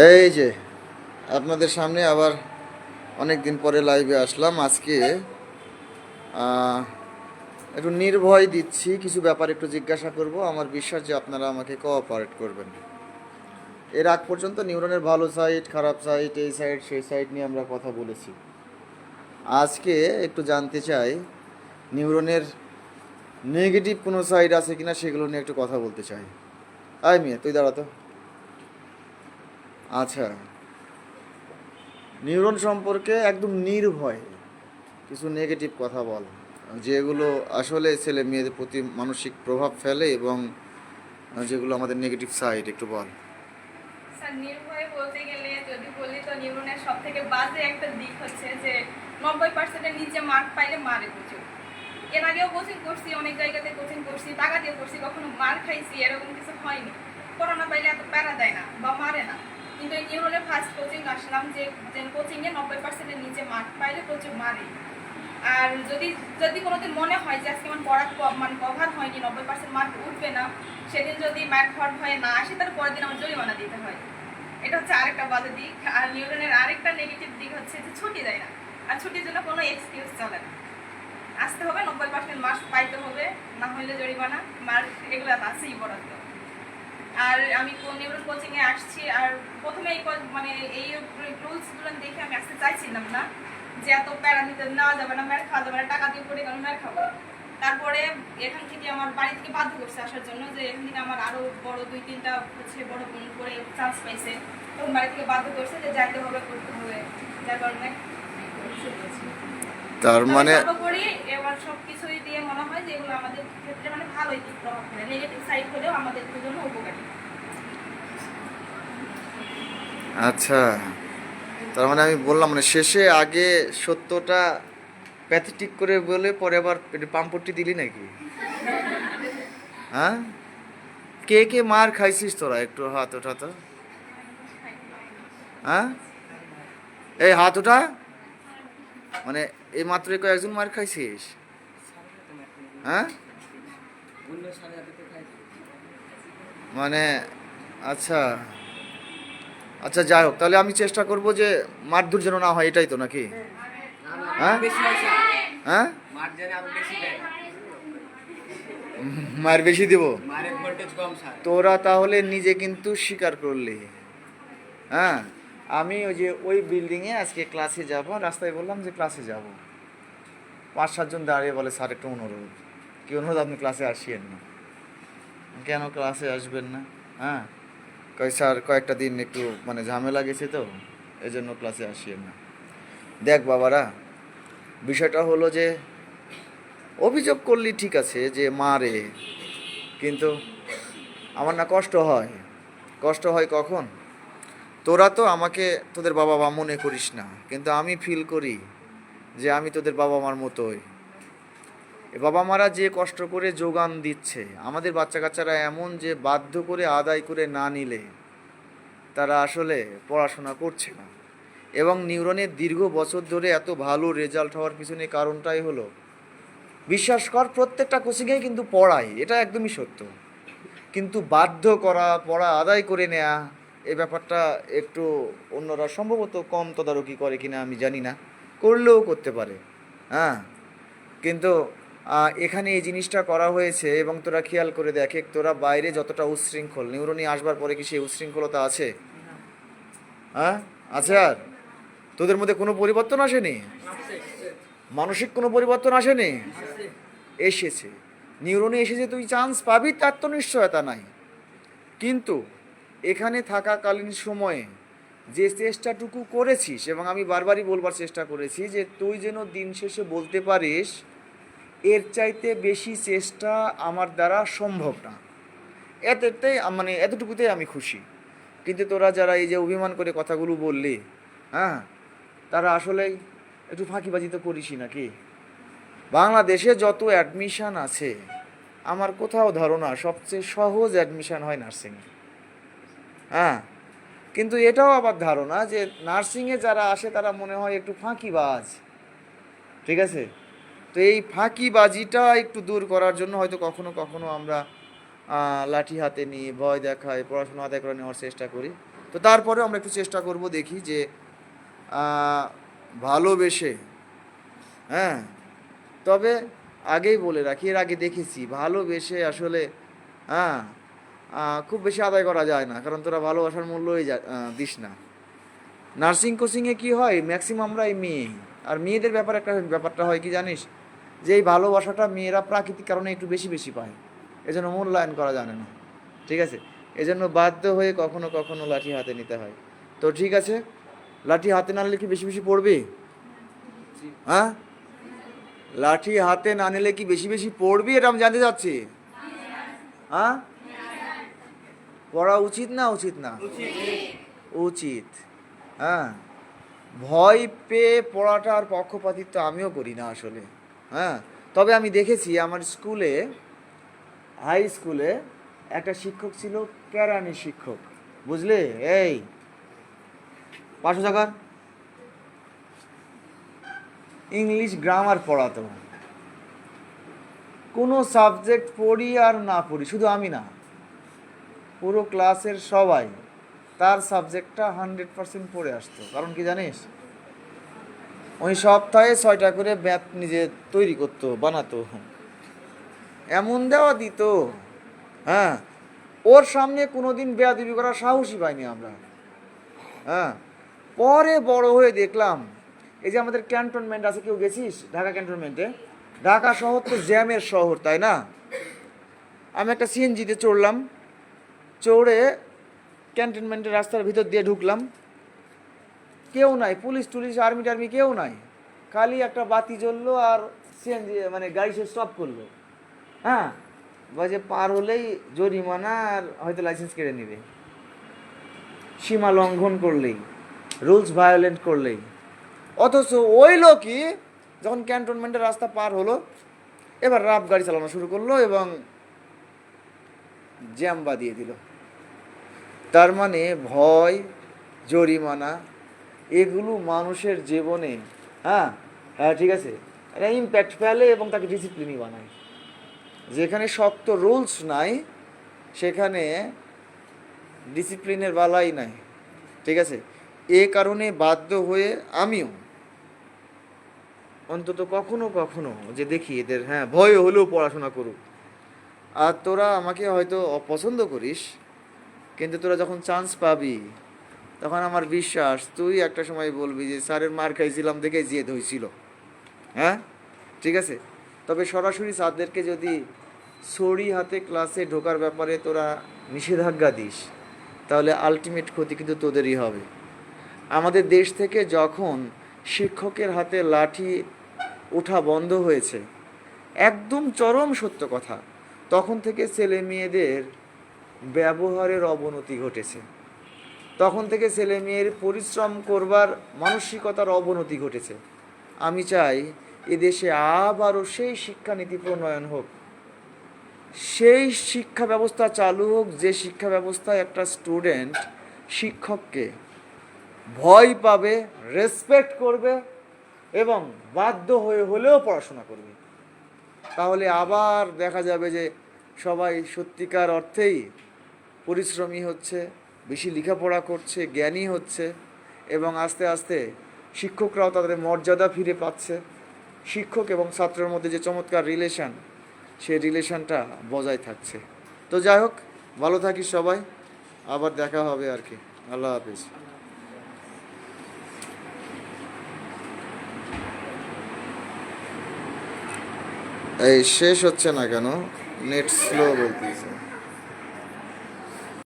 এই যে, আপনাদের সামনে আবার অনেক দিন পরে লাইভে আসলাম। আজকে একটু নির্ভয় দিচ্ছি, কিছু ব্যাপার একটু জিজ্ঞাসা করব। আমার বিশ্বাস যে আপনারা আমাকে কোঅপারেট করবেন। এর আগ পর্যন্ত নিউরনের ভালো সাইড খারাপ সাইড এই সাইড সেই সাইড নিয়ে আমরা কথা বলেছি। আজকে একটু জানতে চাই নিউরনের নেগেটিভ কোনো সাইড আছে কিনা সেগুলো নিয়ে একটু কথা বলতে চাই। আয় মিয়া, তুই দাঁড়াতো আচ্ছা। নিউরন সম্পর্কে একদম নির্ভয়। কিছু নেগেটিভ কথা বল। যেগুলো আসলে ছেলে মেয়েদের প্রতি মানসিক প্রভাব ফেলে এবং যেগুলো আমাদের নেগেটিভ সাইড একটু বল। স্যার বলতে গেলে বাজে একটা দিক হচ্ছে নব্বই পার্সেন্টের নিচে মার্ক পাইলে মারে কোচিং করছি, অনেক জায়গাতে কোচিং করছি টাকা করছি, কখনো মার খাইছি, এরকম কিছু হয়নি। করোনা পাইলে এত প্যারা দেয় না বা মারে না। কিন্তু এই হলে ফার্স্ট কোচিং আসলাম যে কোচিংয়ে নব্বই পার্সেন্টের নিচে মার্ক পাইলে প্রচুর মারে। আর যদি যদি কোনোদিন মনে হয় যে আজকে আমার পড়া মানে কভার হয়নি, নব্বই পার্সেন্ট মার্ক উঠবে না, সেদিন যদি ম্যাথ হওয়ার হয়ে না আসে তার পরের দিন আমার জরিমানা দিতে হয়। এটা হচ্ছে আরেকটা বাজে দিক। আর নিউরনের আরেকটা নেগেটিভ দিক হচ্ছে যে ছুটি দেয় না। আর ছুটির জন্য কোনো এক্সকিউজ চলে না। আসতে হবে, নব্বই পার্সেন্ট মার্কস পাইতে হবে, না হলে জরিমানা মার্ক এগুলো আছেই বরাদ্দ। আর আমি কোন নিউরন কোচিংয়ে আসছি আর প্রথমে এই মানে এই রুলসগুলো দেখে আমি আসতে চাইছিলাম না যে এত প্যারা নিতে নেওয়া যাবে না ম্যার খাওয়া যাবে না টাকা দিয়ে পড়ে কারণ ম্যার খাব তারপরে এখান থেকে আমার বাড়ি থেকে বাধ্য করছে আসার জন্য যে এখান থেকে আমার আরও বড় দুই তিনটা হচ্ছে বড় বোন করে চান্স পাইছে। তখন বাড়ি থেকে বাধ্য করছে যে যাইতে হবে করতে হবে। যার কারণে তার মানে করি মনে হয় যে এগুলো আমাদের ক্ষেত্রে মানে ভালোই দিক প্রভাব ফেলে নেগেটিভ সাইড হলেও আমাদের জন্য উপকারী। আচ্ছা তার মানে আমি বললাম মানে শেষে আগে সত্যটা প্যাথেটিক করে বলে পরে আবার পাম্পটি দিলি নাকি? হ্যাঁ? কে কে মার খাইছিস তোরা একটু হাত ওঠা তো? হ্যাঁ? এই হাত ওঠা? মানে এই মাত্র কয়েকজন মার খাইছিস? হ্যাঁ? মানে আচ্ছা। আচ্ছা যাই হোক তাহলে আমি চেষ্টা করব যে মারধর যেন না হয় এটাই তো নাকি? হ্যাঁ? হ্যাঁ? মার বেশি দিব? তোরা তাহলে নিজে কিন্তু স্বীকার করলি। হ্যাঁ? আমি ওই যে ওই বিল্ডিংয়ে আজকে ক্লাসে যাব। রাস্তায় বললাম যে ক্লাসে যাব। পাঁচ সাতজন দাঁড়িয়ে বলে স্যার একটু অনুরোধ। কি অনুরোধ? আপনি ক্লাসে আসিয়েন না। কেন ক্লাসে আসবেন না? হ্যাঁ? কয় স্যার, কয়েকটা দিন একটু মানে ঝামেলা গেছে তো এই জন্য ক্লাসে আসিয়েন না। দেখ বাবারা, বিষয়টা হলো যে, অভিযোগ করলি ঠিক আছে যে মারে কিন্তু আমার না কষ্ট হয়। কষ্ট হয় কখন? তোরা তো আমাকে, তোদের বাবা মা মনে করিস না, কিন্তু আমি ফিল করি যে, আমি তোদের বাবা মার মতোই। বাবা মারা যে কষ্ট করে যোগান দিচ্ছে, আমাদের বাচ্চা কাচ্চারা এমন যে বাধ্য করে আদায় করে না নিলে তারা আসলে পড়াশোনা করছে না। এবং নিউরনের দীর্ঘ বছর ধরে এত ভালো রেজাল্ট হওয়ার পিছনে কারণটাই হলো, বিশ্বাস কর প্রত্যেকটা কোচিংয়েই কিন্তু পড়ায়, এটা একদমই সত্য। কিন্তু বাধ্য করা, পড়া, আদায় করে নেয়া, এ ব্যাপারটা একটু অন্যরা সম্ভবত কম তদারকি করে কিনা আমি জানি না, করলেও করতে পারে হ্যাঁ। কিন্তু এখানে এই জিনিসটা করা হয়েছে এবং তোরা খেয়াল করে দেখে তোরা বাইরে যতটা উচ্ছৃঙ্খল নিউরনি আসবার পরে কি সেই উচ্ছৃঙ্খলতা আছে? হ্যাঁ? আছে আর? তোদের মধ্যে কোনো পরিবর্তন আসেনি? মানসিক কোনো পরিবর্তন আসেনি? এসেছে। নিউরনে এসেছে তুই চান্স পাবি, তার তো নিশ্চয়তা নাই। কিন্তু এখানে থাকাকালীন সময়ে যে চেষ্টাটুকু করেছিস, এবং আমি বারবারই বলবার চেষ্টা করেছি যে তুই যেন দিন শেষে বলতে পারিস এর চাইতে বেশি চেষ্টা আমার দ্বারা সম্ভব না। এতেতেই মানে এতটুকুতেই আমি খুশি। কিন্তু তোরা যারা এই যে অভিমান করে কথাগুলো বললি হ্যাঁ তারা আসলে একটু ফাঁকিবাজি তো করিসই নাকি? বাংলাদেশে যত অ্যাডমিশান আছে, আমার কোথাও ধারণা সবচেয়ে সহজ অ্যাডমিশান হয় নার্সিং হ্যাঁ কিন্তু এটাও আবার ধারণা যে নার্সিংয়ে যারা আসে, তারা মনে হয় একটু ফাঁকিবাজ। ঠিক আছে? তো এই ফাঁকিবাজিটা একটু দূর করার জন্য হয়তো কখনো কখনো আমরা লাঠি হাতে নিয়ে, ভয় দেখায়, পড়াশোনা আদায় করে নেওয়ার চেষ্টা করি। তো তারপরেও আমরা একটু চেষ্টা করব দেখি যে ভালোবেসে হ্যাঁ? তবে আগেই বলে রাখি, এর আগে দেখেছি, ভালোবেসে আসলে হ্যাঁ খুব বেশি আদায় করা যায় না, কারণ তোরা ভালোবাসার মূল্যই দিস না। নার্সিং কোচিংয়ে কি হয় ম্যাক্সিমামরা এই মেয়ে, আর মেয়েদের ব্যাপারে একটা ব্যাপারটা হয় কি জানিস? যে এই ভালোবাসাটা মেয়েরা প্রাকৃতিক কারণে একটু বেশি বেশি পায়। এজন্য মূল্যায়ন করা জানে না। ঠিক আছে? এজন্য বাধ্য হয়ে কখনো কখনো লাঠি হাতে নিতে হয়। তো ঠিক আছে? লাঠি হাতে না নিলে কি বেশি বেশি পড়বে? হ্যাঁ? লাঠি হাতে না নিলে কি বেশি বেশি পড়বি এটা আমি জানতে চাচ্ছি। হ্যাঁ? পড়া উচিত না উচিত না? উচিত। হ্যাঁ। ভয় পেয়ে পড়াটা আর পক্ষপাতিত্ব আমিও করি না আসলে। হ্যাঁ তবে আমি দেখেছি আমার স্কুলে হাই স্কুলে একটা শিক্ষক ছিল কেরানি শিক্ষক। বুঝলে? এই পাঁচশো টাকার ইংলিশ গ্রামার পড়াতো। কোনো সাবজেক্ট পড়ি আর না পড়ি, শুধু আমি না। পুরো ক্লাসের সবাই তার সাবজেক্টটা হান্ড্রেড পার্সেন্ট পড়ে আসতো। কারণ কি জানিস? ওই সপ্তাহে ছয়টা করে ব্যাথ নিজে তৈরি করতো, বানাতো। এমন দেওয়া দিত হ্যাঁ? ওর সামনে কোনোদিন বেয়াদবি করার সাহসই পাইনি আমরা। হ্যাঁ? পরে বড় হয়ে দেখলাম, এই যে আমাদের ক্যান্টনমেন্ট আছে, কেউ গেছিস? ঢাকা ক্যান্টনমেন্টে? ঢাকা শহর তো জ্যামের শহর, তাই না? আমি একটা সিএনজিতে চড়লাম, চড়ে ক্যান্টনমেন্টের রাস্তার ভিতর দিয়ে ঢুকলাম। কেউ নাই, পুলিশ টুলিশ আর্মি টার্মি কেউ নাই। খালি একটা বাতি জ্বললো আর সিএনজি মানে গাড়ি সে স্টপ করল। হ্যাঁ? বাজে পার হলেই জরিমানা আর হয়তো লাইসেন্স কেড়ে নেবে। সীমা লঙ্ঘন করলেই রুলস ভায়োলেন্ট করলেই। অথচ ওই লোকই যখন ক্যান্টনমেন্টের রাস্তা পার হলো, এবার রাফ গাড়ি চালানো শুরু করল এবং জ্যাম বাদিয়ে দিল। তার মানে ভয়, জরিমানা এগুলো মানুষের জীবনে হ্যাঁ? হ্যাঁ ঠিক আছে। এটা ইম্প্যাক্ট ফেলে এবং তাকে ডিসিপ্লিনই বানায়। যেখানে শক্ত রুলস নাই, সেখানে ডিসিপ্লিনের বালাই নাই। ঠিক আছে? এ কারণে বাধ্য হয়ে আমিও অন্তত কখনো কখনো যে দেখি এদের হ্যাঁ ভয় হলেও পড়াশোনা করুক। আর তোরা আমাকে হয়তো অপছন্দ করিস, কিন্তু তোরা যখন চান্স পাবি তখন আমার বিশ্বাস, তুই একটা সময় বলবি যে স্যারের মার খাইছিলাম দেখে জেদ হয়েছিল হ্যাঁ? ঠিক আছে? তবে সরাসরি স্যারদেরকে যদি ছড়ি হাতে ক্লাসে ঢোকার ব্যাপারে তোরা নিষেধাজ্ঞা দিস, তাহলে আলটিমেট ক্ষতি কিন্তু তোদেরই হবে। আমাদের দেশ থেকে যখন শিক্ষকের হাতে লাঠি ওঠা বন্ধ হয়েছে, একদম চরম সত্য কথা, তখন থেকে ছেলে মেয়েদের ব্যবহারের অবনতি ঘটেছে। তখন থেকে ছেলে মেয়ের পরিশ্রম করবার মানসিকতার অবনতি ঘটেছে। আমি চাই এদেশে আবারও সেই শিক্ষানীতি প্রণয়ন হোক। সেই শিক্ষা ব্যবস্থা চালু হোক, যে শিক্ষা ব্যবস্থায় একটা স্টুডেন্ট শিক্ষককে ভয় পাবে, রেসপেক্ট করবে এবং বাধ্য হয়ে হলেও পড়াশোনা করবে। তাহলে আবার দেখা যাবে যে সবাই সত্যিকার অর্থেই পরিশ্রমী হচ্ছে। বেশি লেখাপড়া করছে, জ্ঞানী হচ্ছে এবং আস্তে আস্তে শিক্ষকরাও তাদের মর্যাদা ফিরে পাচ্ছে। শিক্ষক এবং ছাত্রের মধ্যে যে চমৎকার রিলেশন সেই রিলেশনটা বজায় থাকছে। তো যাই হোক, ভালো থাকিস সবাই। আবার দেখা হবে আর কি। আল্লাহ হাফিজ। এই শেষ হচ্ছে না কেন? নেট স্লো বলতেছে।